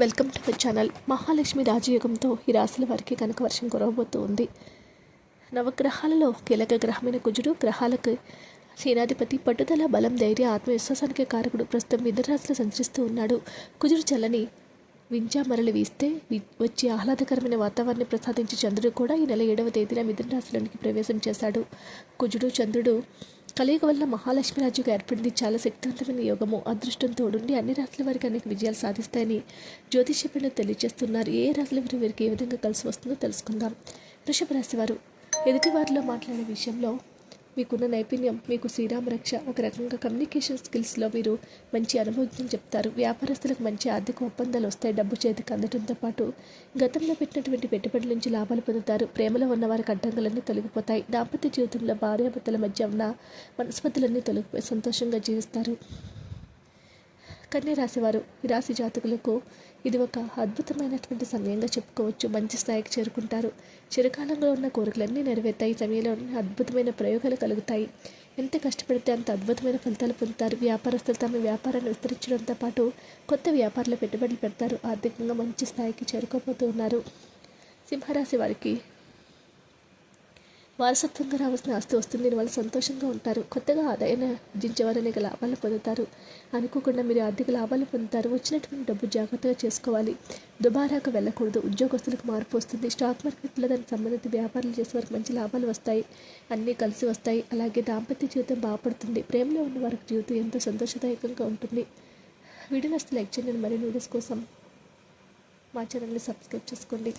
Welcome to my channel. Mahalakshmi రాజయోగంతో ఈ రాశుల వారికి కనుక వర్షం కురవబోతూ ఉంది. నవగ్రహాలలో కీలక గ్రహమైన కుజుడు గ్రహాలకు సేనాధిపతి పట్టుదల బలం ధైర్య ఆత్మవిశ్వాసానికి కారకుడు. ప్రస్తుతం మిథున రాశిలో సంచరిస్తూ ఉన్నాడు. కుజుడు చల్లని వింజామరలు వీస్తే వచ్చే ఆహ్లాదకరమైన వాతావరణాన్ని ప్రసాదించే చంద్రుడు కూడా ఈ నెల ఏడవ తేదీన మిథున రాశిలోనికి ప్రవేశం చేశాడు. కుజుడు చంద్రుడు కలియుగ వల్ల మహాలక్ష్మి రాజుగా ఏర్పడింది చాలా శక్తివంతమైన యోగము. అదృష్టం తోడుండి అన్ని రాశుల వారికి అనేక విజయాలు సాధిస్తాయని జ్యోతిష్య పండితులు తెలియజేస్తున్నారు. ఏ రాశుల వారి వీరికి ఏ విధంగా కలిసి వస్తుందో తెలుసుకుందాం. వృషభ రాశి వారు ఎదుటి వారిలో మాట్లాడే విషయంలో మీకున్న నైపుణ్యం మీకు శ్రీరామ రక్ష ఒక రకంగా కమ్యూనికేషన్ స్కిల్స్లో మీరు మంచి అనుభవం చెప్తారు. వ్యాపారస్తులకు మంచి ఆర్థిక ఒప్పందాలు వస్తాయి. డబ్బు చేతికి అందడంతో పాటు గతంలో పెట్టినటువంటి పెట్టుబడుల నుంచి లాభాలు పొందుతారు. ప్రేమలో ఉన్న వారికి అడ్డంకులన్నీ తొలగిపోతాయి. దాంపత్య జీవితంలో భార్యాభర్తల మధ్య ఉన్న మనస్పతులన్నీ తొలగిపోయి సంతోషంగా జీవిస్తారు. రాశివారు ఈ రాశి జాతకులకు ఇది ఒక అద్భుతమైనటువంటి సమయంగా చెప్పుకోవచ్చు. మంచి స్థాయికి చేరుకుంటారు. చిరకాలంలో ఉన్న కోరికలన్నీ నెరవేరుతాయి. సమయంలో అద్భుతమైన ప్రయోగాలు కలుగుతాయి. ఎంత కష్టపడితే అంత అద్భుతమైన ఫలితాలు పొందుతారు. వ్యాపారస్తులు తమ వ్యాపారాన్ని విస్తరించడంతో పాటు కొత్త వ్యాపారాల పెట్టుబడులు పెడతారు. ఆర్థికంగా మంచి స్థాయికి చేరుకోబోతున్నారు. సింహరాశి వారికి వారసత్వంగా రావాల్సిన ఆస్తి వస్తుంది. దీనివల్ల సంతోషంగా ఉంటారు. కొత్తగా ఆదాయాన్ని ఆర్జించేవారు అనేక లాభాలు పొందుతారు. అనుకోకుండా మీరు ఆర్థిక లాభాలు పొందుతారు. వచ్చినటువంటి డబ్బు జాగ్రత్తగా చేసుకోవాలి. దుబారాగా వెళ్ళకూడదు. ఉద్యోగస్తులకు మార్పు వస్తుంది. స్టాక్ మార్కెట్లో దానికి సంబంధిత వ్యాపారాలు చేసే వారికి మంచి లాభాలు వస్తాయి. అన్నీ కలిసి వస్తాయి. అలాగే దాంపత్య జీవితం బాగుపడుతుంది. ప్రేమలో ఉన్న వారికి జీవితం ఎంతో సంతోషదాయకంగా ఉంటుంది. వీడియో నచ్చితే లైక్ చేయండి. మరిన్ని వీడియోస్ కోసం మా ఛానల్ని సబ్స్క్రైబ్ చేసుకోండి.